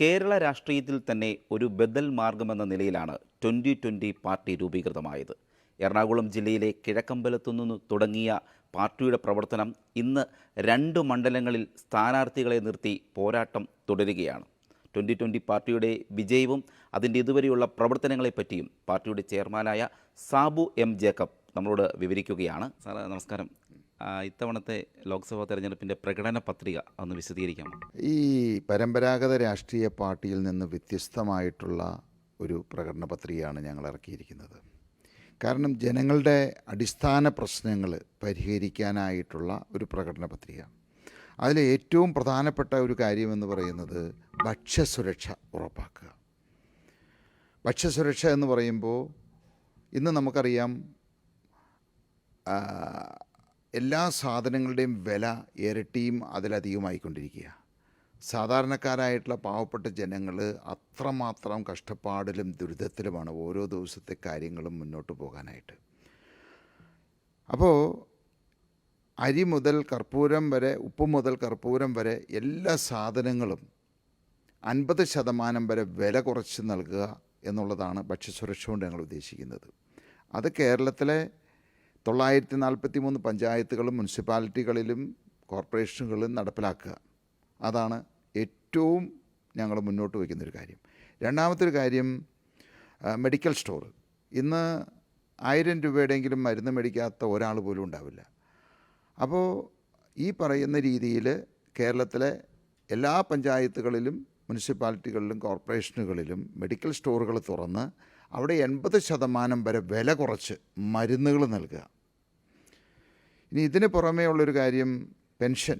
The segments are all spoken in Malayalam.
കേരള രാഷ്ട്രീയത്തിൽ തന്നെ ഒരു ബദൽ മാർഗമെന്ന നിലയിലാണ് ട്വന്റി ട്വന്റി പാർട്ടി രൂപീകൃതമായത്. എറണാകുളം ജില്ലയിലെ കിഴക്കമ്പലത്തു നിന്ന് തുടങ്ങിയ പാർട്ടിയുടെ പ്രവർത്തനം ഇന്ന് രണ്ട് മണ്ഡലങ്ങളിൽ സ്ഥാനാർത്ഥികളെ നിർത്തി പോരാട്ടം തുടരുകയാണ്. ട്വന്റി ട്വന്റി പാർട്ടിയുടെ വിജയവും അതിന്റെ ഇതുവരെയുള്ള പ്രവർത്തനങ്ങളെപ്പറ്റിയും പാർട്ടിയുടെ ചെയർമാനായ സാബു എം ജേക്കബ് നമ്മളോട് വിവരിക്കുകയാണ്. സാറേ നമസ്കാരം. ഇത്തവണത്തെ ലോക്സഭാ തെരഞ്ഞെടുപ്പിന്റെ പ്രകടന പത്രിക ഒന്ന് വിശദീകരിക്കാം ഈ പരമ്പരാഗത രാഷ്ട്രീയ പാർട്ടിയിൽ നിന്ന് വ്യത്യസ്തമായിട്ടുള്ള ഒരു പ്രകടന പത്രികയാണ് ഞങ്ങൾ ഇറക്കിയിരിക്കുന്നത്. കാരണം ജനങ്ങളുടെ അടിസ്ഥാന പ്രശ്നങ്ങൾ പരിഹരിക്കാനായിട്ടുള്ള ഒരു പ്രകടന പത്രിക. അതിൽ ഏറ്റവും പ്രധാനപ്പെട്ട ഒരു കാര്യമെന്ന് പറയുന്നത് ഭക്ഷ്യസുരക്ഷ ഉറപ്പാക്കുക. ഭക്ഷ്യസുരക്ഷ എന്ന് പറയുമ്പോൾ ഇന്ന് നമുക്കറിയാം എല്ലാ സാധനങ്ങളുടെയും വില ഇരട്ടിയും അതിലധികമായിക്കൊണ്ടിരിക്കുക സാധാരണക്കാരായിട്ടുള്ള പാവപ്പെട്ട ജനങ്ങൾ അത്രമാത്രം കഷ്ടപ്പാടിലും ദുരിതത്തിലുമാണ് ഓരോ ദിവസത്തെ കാര്യങ്ങളും മുന്നോട്ട് പോകാനായിട്ട്. അപ്പോൾ അരി മുതൽ കർപ്പൂരം വരെ ഉപ്പ് മുതൽ കർപ്പൂരം വരെ എല്ലാ സാധനങ്ങളും അൻപത് ശതമാനം വരെ വില കുറച്ച് നൽകുക എന്നുള്ളതാണ് ഭക്ഷ്യസുരക്ഷ കൊണ്ട് ഞങ്ങൾ ഉദ്ദേശിക്കുന്നത്. അത് കേരളത്തിലെ തൊള്ളായിരത്തി നാൽപ്പത്തി മൂന്ന് പഞ്ചായത്തുകളും മുനിസിപ്പാലിറ്റികളിലും കോർപ്പറേഷനുകളിലും നടപ്പിലാക്കുക. അതാണ് ഏറ്റവും ഞങ്ങൾ മുന്നോട്ട് വയ്ക്കുന്നൊരു കാര്യം. രണ്ടാമത്തൊരു കാര്യം മെഡിക്കൽ സ്റ്റോർ. ഇന്ന് ആയിരം രൂപയുടെയെങ്കിലും മരുന്ന് മേടിക്കാത്ത ഒരാൾ പോലും ഉണ്ടാവില്ല. അപ്പോൾ ഈ പറയുന്ന രീതിയിൽ കേരളത്തിലെ എല്ലാ പഞ്ചായത്തുകളിലും മുനിസിപ്പാലിറ്റികളിലും കോർപ്പറേഷനുകളിലും മെഡിക്കൽ സ്റ്റോറുകൾ തുറന്ന് അവിടെ എൺപത് ശതമാനം വരെ വില കുറച്ച് മരുന്നുകൾ നൽകുക. ഇനി ഇതിന് പുറമേ ഉള്ളൊരു കാര്യം പെൻഷൻ.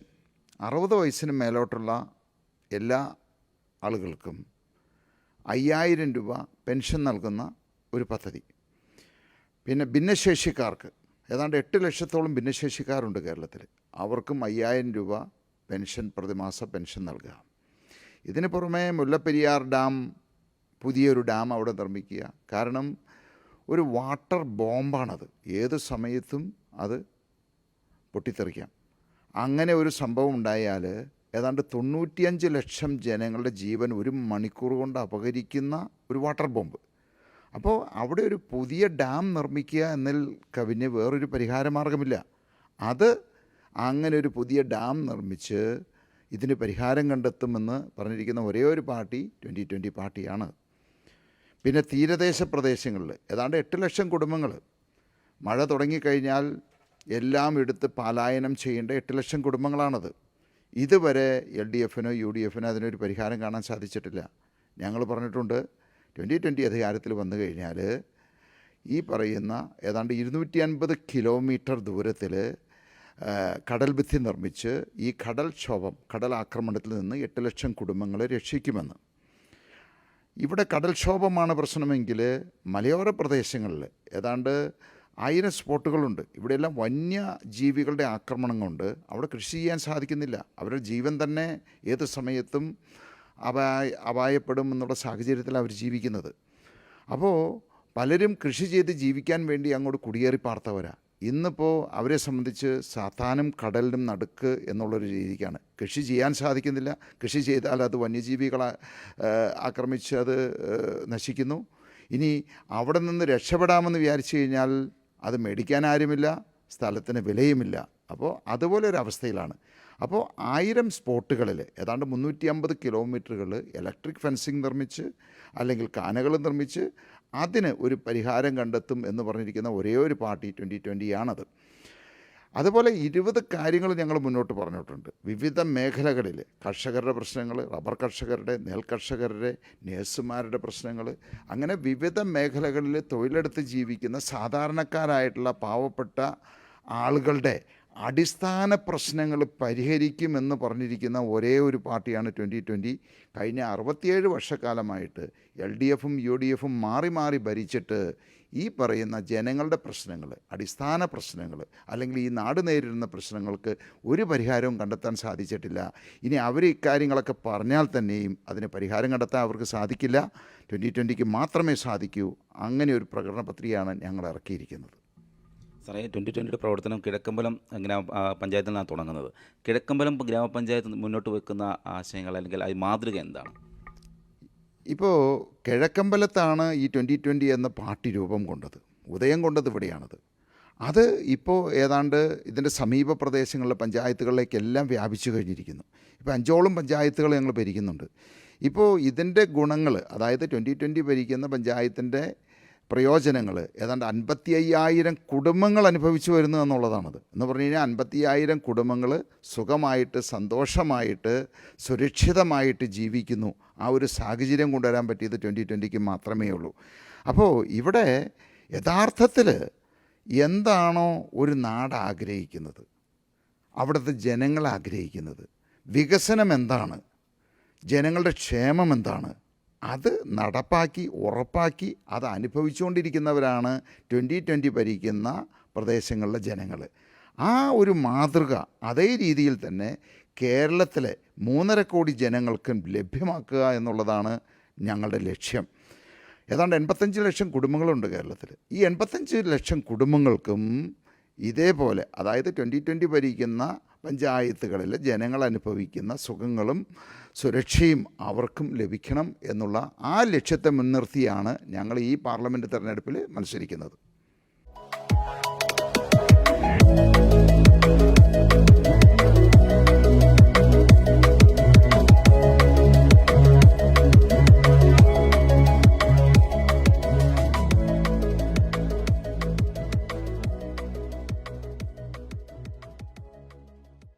അറുപത് വയസ്സിന് മേലോട്ടുള്ള എല്ലാ ആളുകൾക്കും അയ്യായിരം രൂപ പെൻഷൻ നൽകുന്ന ഒരു പദ്ധതി. പിന്നെ ഭിന്നശേഷിക്കാർക്ക് ഏതാണ്ട് എട്ട് ലക്ഷത്തോളം ഭിന്നശേഷിക്കാരുണ്ട് കേരളത്തിൽ. അവർക്കും അയ്യായിരം രൂപ പെൻഷൻ പ്രതിമാസ പെൻഷൻ നൽകുക. ഇതിന് പുറമേ മുല്ലപ്പെരിയാർ ഡാം പുതിയൊരു ഡാം അവിടെ നിർമ്മിക്കുക. കാരണം ഒരു വാട്ടർ ബോംബാണത്. ഏത് സമയത്തും അത് പൊട്ടിത്തെറിക്കാം. അങ്ങനെ ഒരു സംഭവം ഉണ്ടായാൽ ഏതാണ്ട് തൊണ്ണൂറ്റിയഞ്ച് ലക്ഷം ജനങ്ങളുടെ ജീവൻ ഒരു മണിക്കൂർ കൊണ്ട് അപഹരിക്കുന്ന ഒരു വാട്ടർ ബോംബ്. അപ്പോൾ അവിടെ ഒരു പുതിയ ഡാം നിർമ്മിക്കുക എന്നതിൽ കവിഞ്ഞ് വേറൊരു പരിഹാര മാർഗമില്ല അത് അങ്ങനെ ഒരു പുതിയ ഡാം നിർമ്മിച്ച് ഇതിന് പരിഹാരം കണ്ടെത്തുമെന്ന് പറഞ്ഞിരിക്കുന്ന ഒരേ ഒരു പാർട്ടി ട്വന്റി ട്വന്റി പാർട്ടിയാണ്. പിന്നെ തീരദേശ പ്രദേശങ്ങളിൽ ഏതാണ്ട് എട്ട് ലക്ഷം കുടുംബങ്ങൾ. മഴ തുടങ്ങിക്കഴിഞ്ഞാൽ എല്ലാം എടുത്ത് പലായനം ചെയ്യേണ്ട എട്ട് ലക്ഷം കുടുംബങ്ങളാണത്. ഇതുവരെ എൽ ഡി എഫിനോ യു ഡി എഫിനോ അതിനൊരു പരിഹാരം കാണാൻ സാധിച്ചിട്ടില്ല. ഞങ്ങൾ പറഞ്ഞിട്ടുണ്ട് ട്വന്റി ട്വന്റി അധികാരത്തിൽ വന്നു കഴിഞ്ഞാൽ ഈ പറയുന്ന ഏതാണ്ട് ഇരുന്നൂറ്റി അൻപത് കിലോമീറ്റർ ദൂരത്തിൽ കടൽ ഭിത്തി നിർമ്മിച്ച് ഈ കടൽ ക്ഷോഭം കടൽ ആക്രമണത്തിൽ നിന്ന് എട്ട് ലക്ഷം കുടുംബങ്ങളെ രക്ഷിക്കുമെന്ന്. ഇവിടെ കടൽക്ഷോഭമാണ് പ്രശ്നമെങ്കിൽ മലയോര പ്രദേശങ്ങളിൽ ഏതാണ്ട് ആയിരം സ്പോട്ടുകളുണ്ട്. ഇവിടെയെല്ലാം വന്യജീവികളുടെ ആക്രമണം കൊണ്ട് അവിടെ കൃഷി ചെയ്യാൻ സാധിക്കുന്നില്ല. അവരുടെ ജീവൻ തന്നെ ഏത് സമയത്തും അപായ അപായപ്പെടും എന്നുള്ള സാഹചര്യത്തിൽ അവർ ജീവിക്കുന്നത്. അപ്പോൾ പലരും കൃഷി ചെയ്ത് ജീവിക്കാൻ വേണ്ടി അങ്ങോട്ട് കുടിയേറി പാർത്തവരാ. ഇന്നിപ്പോൾ അവരെ സംബന്ധിച്ച് സാത്താനും കടലിനും നടുക്ക് എന്നുള്ളൊരു രീതിക്കാണ്. കൃഷി ചെയ്യാൻ സാധിക്കുന്നില്ല. കൃഷി ചെയ്താൽ അത് വന്യജീവികളെ ആക്രമിച്ച് അത് നശിക്കുന്നു. ഇനി അവിടെ നിന്ന് രക്ഷപ്പെടാമെന്ന് വിചാരിച്ചു കഴിഞ്ഞാൽ അത് മേടിക്കാൻ ആരുമില്ല സ്ഥലത്തിന് വിലയുമില്ല. അപ്പോൾ അതുപോലെ ഒരു അവസ്ഥയിലാണ്. അപ്പോൾ ആയിരം സ്പോട്ടുകളിൽ ഏതാണ്ട് മുന്നൂറ്റി അമ്പത് കിലോമീറ്ററുകൾ ഇലക്ട്രിക് ഫെൻസിങ് നിർമ്മിച്ച് അല്ലെങ്കിൽ കാനകൾ നിർമ്മിച്ച് അതിന് ഒരു പരിഹാരം കണ്ടെത്തും എന്ന് പറഞ്ഞിരിക്കുന്ന ഒരേ ഒരു പാർട്ടി ട്വന്റി ട്വന്റിയാണത് അതുപോലെ ഇരുപത് കാര്യങ്ങൾ ഞങ്ങൾ മുന്നോട്ട് പറഞ്ഞിട്ടുണ്ട്. വിവിധ മേഖലകളിൽ കർഷകരുടെ പ്രശ്നങ്ങൾ റബ്ബർ കർഷകരുടെ നെൽ കർഷകരുടെ നേഴ്സുമാരുടെ പ്രശ്നങ്ങൾ അങ്ങനെ വിവിധ മേഖലകളിൽ തൊഴിലെടുത്ത് ജീവിക്കുന്ന സാധാരണക്കാരായിട്ടുള്ള പാവപ്പെട്ട ആളുകളുടെ അടിസ്ഥാന പ്രശ്നങ്ങൾ പരിഹരിക്കുമെന്ന് പറഞ്ഞിരിക്കുന്ന ഒരേ ഒരു പാർട്ടിയാണ് ട്വന്റി ട്വന്റി കഴിഞ്ഞ അറുപത്തിയേഴ് വർഷക്കാലമായിട്ട് എൽ ഡി എഫും യു ഡി എഫും മാറി മാറി ഭരിച്ചിട്ട് ഈ പറയുന്ന ജനങ്ങളുടെ പ്രശ്നങ്ങൾ അടിസ്ഥാന പ്രശ്നങ്ങൾ അല്ലെങ്കിൽ ഈ നാട് നേരിടുന്ന പ്രശ്നങ്ങൾക്ക് ഒരു പരിഹാരവും കണ്ടെത്താൻ സാധിച്ചിട്ടില്ല. ഇനി അവർ ഇക്കാര്യങ്ങളൊക്കെ പറഞ്ഞാൽ തന്നെയും അതിന് പരിഹാരം കണ്ടെത്താൻ അവർക്ക് സാധിക്കില്ല. ട്വന്റി ട്വന്റിക്ക് മാത്രമേ സാധിക്കൂ. അങ്ങനെ ഒരു പ്രകടന പത്രികയാണ് ഞങ്ങൾ ഇറക്കിയിരിക്കുന്നത്. സാറേ ട്വന്റി ട്വന്റിയുടെ പ്രവർത്തനം കിഴക്കമ്പലം ഗ്രാമ പഞ്ചായത്തിൽ നിന്നാണ് തുടങ്ങുന്നത്. കിഴക്കമ്പലം ഗ്രാമപഞ്ചായത്ത് മുന്നോട്ട് വെക്കുന്ന ആശയങ്ങൾ അല്ലെങ്കിൽ അത് മാതൃക എന്താണ്? ഇപ്പോൾ കിഴക്കമ്പലത്താണ് ഈ ട്വന്റി ട്വന്റി എന്ന പാർട്ടി രൂപം കൊണ്ടത്. ഉദയം കൊണ്ടത് ഇവിടെയാണത്. അത് ഇപ്പോൾ ഏതാണ്ട് ഇതിന്റെ സമീപ പ്രദേശങ്ങളിലെ പഞ്ചായത്തുകളിലേക്കെല്ലാം വ്യാപിച്ചു കഴിഞ്ഞിരിക്കുന്നു. ഇപ്പോൾ അഞ്ചോളം പഞ്ചായത്തുകൾ ഞങ്ങൾ ഭരിക്കുന്നുണ്ട്. ഇപ്പോൾ ഇതിന്റെ ഗുണങ്ങൾ അതായത് ട്വന്റി ട്വന്റി ഭരിക്കുന്ന പഞ്ചായത്തിന്റെ പ്രയോജനങ്ങൾ ഏതാണ്ട് അൻപത്തി അയ്യായിരം കുടുംബങ്ങൾ അനുഭവിച്ചു വരുന്നു എന്നുള്ളതാണത്. എന്ന് പറഞ്ഞു കഴിഞ്ഞാൽ അൻപത്തി അയ്യായിരം കുടുംബങ്ങൾ സുഖമായിട്ട് സന്തോഷമായിട്ട് സുരക്ഷിതമായിട്ട് ജീവിക്കുന്നു. ആ ഒരു സാഹചര്യം കൊണ്ടുവരാൻ പറ്റിയത് ട്വന്റി ട്വന്റിക്ക് മാത്രമേ ഉള്ളൂ. അപ്പോൾ ഇവിടെ യഥാർത്ഥത്തിൽ എന്താണോ ഒരു നാട് ആഗ്രഹിക്കുന്നത് അവിടുത്തെ ജനങ്ങൾ ആഗ്രഹിക്കുന്നത് വികസനം എന്താണ് ജനങ്ങളുടെ ക്ഷേമം എന്താണ് അത് നടപ്പാക്കി ഉറപ്പാക്കി അത് അനുഭവിച്ചുകൊണ്ടിരിക്കുന്നവരാണ് ട്വന്റി ട്വന്റി ഭരിക്കുന്ന പ്രദേശങ്ങളിലെ ജനങ്ങൾ. ആ ഒരു മാതൃക അതേ രീതിയിൽ തന്നെ കേരളത്തിലെ മൂന്നര കോടി ജനങ്ങൾക്കും ലഭ്യമാക്കുക എന്നുള്ളതാണ് ഞങ്ങളുടെ ലക്ഷ്യം. ഏതാണ്ട് എൺപത്തഞ്ച് ലക്ഷം കുടുംബങ്ങളുണ്ട് കേരളത്തിൽ. ഈ എൺപത്തഞ്ച് ലക്ഷം കുടുംബങ്ങൾക്കും ഇതേപോലെ അതായത് ട്വന്റി ട്വന്റി ഭരിക്കുന്ന പഞ്ചായത്തുകളിൽ ജനങ്ങൾ അനുഭവിക്കുന്ന സുഖങ്ങളും സുരക്ഷയും അവർക്കും ലഭിക്കണം എന്നുള്ള ആ ലക്ഷ്യത്തെ മുൻനിർത്തിയാണ് ഞങ്ങൾ ഈ പാർലമെന്റ് തെരഞ്ഞെടുപ്പിൽ മത്സരിക്കുന്നത്.